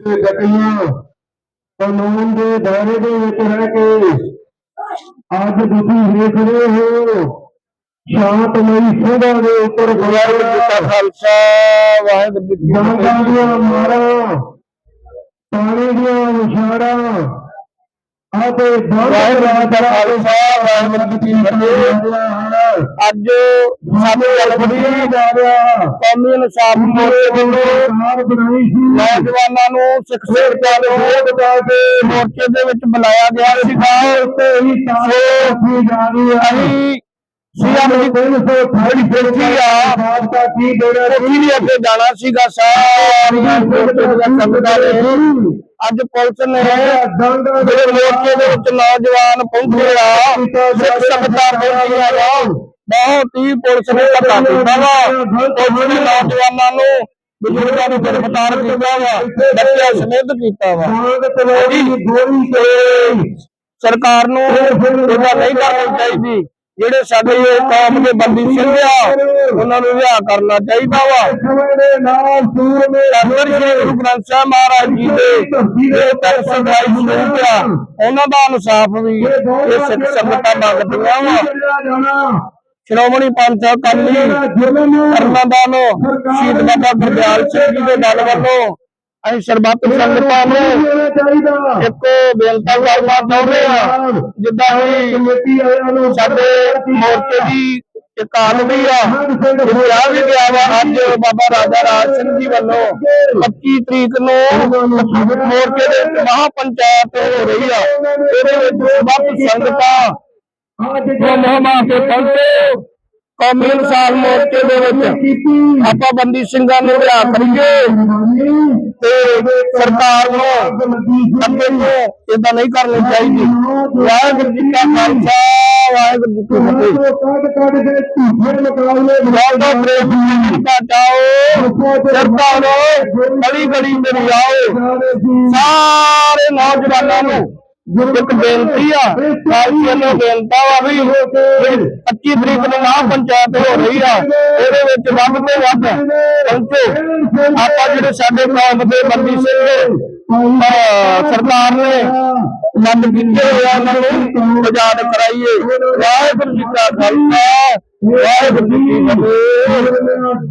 ਤੇ ਗੱਡੀਆਂ ਕਾਨੂੰਨ ਦੇ ਦਾਇਰੇ ਦੇ ਵਿੱਚ ਰਹਿ ਕੇ ਅੱਜ ਤੁਸੀਂ ਵੇਖ ਰਹੇ ਹੋ ਸ਼ਾਂਤਮਈ ਸਭਾ ਦੇ ਉੱਪਰ ਵਾਹਿਗੁਰੂ ਜੀ ਖਾਲਸਾ ਵਾਹਿਗੁਰੂ ਜੀ ਕੀ ਫਤਿਹ। ਦੀਆਂ ਮਾਰਾਂ ਪਾਣੀ ਦੀਆਂ ਵਿਛਾੜਾਂ ਅਤੇ ਵਾਹਿਗੁਰੂ ਜੀ ਖਾਲਸਾ ਅੱਜ ਸਾਡੇ ਕੌਮੀ ਇਨਸਾਫ ਮੋਰਚੇ ਸੀ ਨੌਜਵਾਨਾਂ ਨੂੰ ਸਿੱਖ ਸਿੱਖਿਆ ਦੇ ਵੋਟ ਪਾ ਕੇ ਮੋਰਚੇ ਦੇ ਵਿੱਚ ਬੁਲਾਇਆ ਗਿਆ ਸੀਗਾ ਉੱਤੇ ਹੀ ਹੈ। ਅਸੀਂ ਸੀਐਮ ਜੀ ਤਿੰਨ ਸੌ ਅਠਾਈ ਬੇਟੀ ਆ? ਸਾਬਕਾ ਕੀ ਦੇਣਾ ਕੋਠੀ ਵੀ ਅੱਗੇ ਜਾਣਾ ਸੀਗਾ ਸਾਰੀਆਂ ਸੰਗਤਾਂ ਨੇ ਅੱਜ ਪੁਲਿਸ ਨੇ ਜਿਹੜੇ ਮੋਰਚੇ ਦੇ ਵਿੱਚ ਨੌਜਵਾਨ ਪਹੁੰਚੇ ਆ ਸਿੱਖ ਸੰਗਤਾਂ ਪਹੁੰਚੀਆਂ ਆ ਬਹੁਤ ਹੀ ਪੁਲਿਸ ਨੇ ਧੱਕਾ ਕੀਤਾ ਵਾ। ਪੁਲਿਸ ਨੇ ਨੌਜਵਾਨਾਂ ਨੂੰ ਬਜ਼ੁਰਗਾਂ ਨੂੰ ਗ੍ਰਿਫਤਾਰ ਕੀਤਾ ਵਾ ਬੱਚਿਆਂ ਸਮੇਤ ਕੀਤਾ ਵਾ। ਸਰਕਾਰ ਨੂੰ ਇਹਦਾ ਨਹੀਂ ਕਰਨੀ ਚਾਹੀਦੀ। ਜਿਹੜੇ ਸਾਡੇ ਕੌਮ ਦੇ ਬੰਦੀ ਸਿੰਘ ਆ ਉਹਨਾਂ ਨੂੰ ਰਿਹਾ ਕਰਨਾ ਚਾਹੀਦਾ ਵਾ। ਦੇ ਨਾਲ ਸੂਰ ਮੇ ਅਸਰ ਸ਼੍ਰੀ ਗੁਰੂ ਗ੍ਰੰਥ ਸਾਹਿਬ ਮਹਾਰਾਜ ਜੀ ਦੇ ਇਹ ਤਨ ਸਦਾਈ ਸਰੂਪ ਆ ਉਹਨਾਂ ਦਾ ਇਨਸਾਫ ਵੀ ਇਹ ਸਿੱਖ ਸੰਗਤਾਂ ਮੰਗਦੀਆਂ ਵਾ। ਸ਼੍ਰੋਮਣੀ ਪੰਥ ਅਕਾਲੀ ਕਰਨਾਦਾਨ ਸ਼ਹੀਦ ਬਾਬਾ ਗੁਰਦਿਆਲ ਸਿੰਘ ਜੀ ਦੇ ਦਲ ਵੱਲੋਂ ਅਸੀਂ ਸਰਬੱਤ ਸੰਗਤਾਂ ਨੂੰ ਇੱਕ ਬੇਨਤੀ ਕਰਨਾ ਚਾਹੁੰਦੇ ਆ ਜਿੱਦਾਂ ਹੀ ਕਮੇਟੀ ਵਾਲਿਆਂ ਨੂੰ ਸਾਡੇ ਮੋਰਚੇ ਦੀ ਆਦਮੀ ਆ। ਜਿਹਨੂੰ ਆ ਵੀ ਗਿਆ ਵਾ ਅੱਜ ਬਾਬਾ ਰਾਜਾ ਰਾਜ ਸਿੰਘ ਜੀ ਵੱਲੋਂ 25 ਤਰੀਕ ਨੂੰ ਮੋਰਚੇ ਦੇ ਮਹਾ ਪੰਚਾਇਤ ਹੋ ਰਹੀ ਆ। ਇਹਦੇ ਵਿੱਚ ਵੱਧ ਸੰਗਤਾਂ ਮਹਿਮਾ ਕੇ ਪਹੁੰਚੇ ਕੌਮੀ ਇਨਸਾਨ ਮੋਰਚੇ ਦੇ ਵਿੱਚ ਆਪਾਂ ਬੰਦੀ ਸਿੰਘਾਂ ਨੂੰ ਰਿਹਾ ਕਰੀਏ ਤੇ ਸਰਕਾਰ ਨੂੰ ਅੱਗੇ ਤੋਂ ਇਦਾਂ ਨਹੀਂ ਕਰਨੀ ਚਾਹੀਦੀ ਵਾਹਿਗੁਰੂ ਜੀ ਕਾ ਖਾਲਸਾ ਵਾਹਿਗੁਰੂ ਜੀ ਕੀ ਫਤਿਹ ਲਾਡਾ ਪ੍ਰੇਮ ਦਾ ਚਾਓ ਸਰਤਾ ਨੂੰ ਗਲੀ ਗਲੀ ਤੇ ਲਿਆਓ ਸਾਰੇ ਨੌਜਵਾਨਾਂ ਨੂੰ ਇੱਕ ਬੇਨਤੀ ਆ ਸਾਥੀਆਂ ਨੂੰ ਬੇਨਤਾ ਵਾ ਵੀ 25 ਤਰੀਕ ਨੂੰ ਮਹਾ ਪੰਚਾਇਤ ਹੋ ਰਹੀ ਆ, ਇਹਦੇ ਵਿੱਚ ਵੱਧ ਤੋਂ ਵੱਧ ਪਹੁੰਚੋ। ਆਪਾਂ ਜਿਹੜੇ ਸਾਡੇ ਕੌਮ ਦੇ ਬੰਦੀ ਸਿੰਘ ਅਹ, ਸਰਕਾਰ ਨੇ ਬੰਦ ਕੀਤੇ ਹੋਏ ਉਹਨਾਂ ਨੂੰ ਆਜ਼ਾਦ ਕਰਾਈਏ। ਵਾਹਿਗੁਰੂ ਜੀ ਕਾ ਖਾਲਸਾ, ਵਾਹਿਗੁਰੂ ਜੀ ਕੀ ਫਤਿਹ।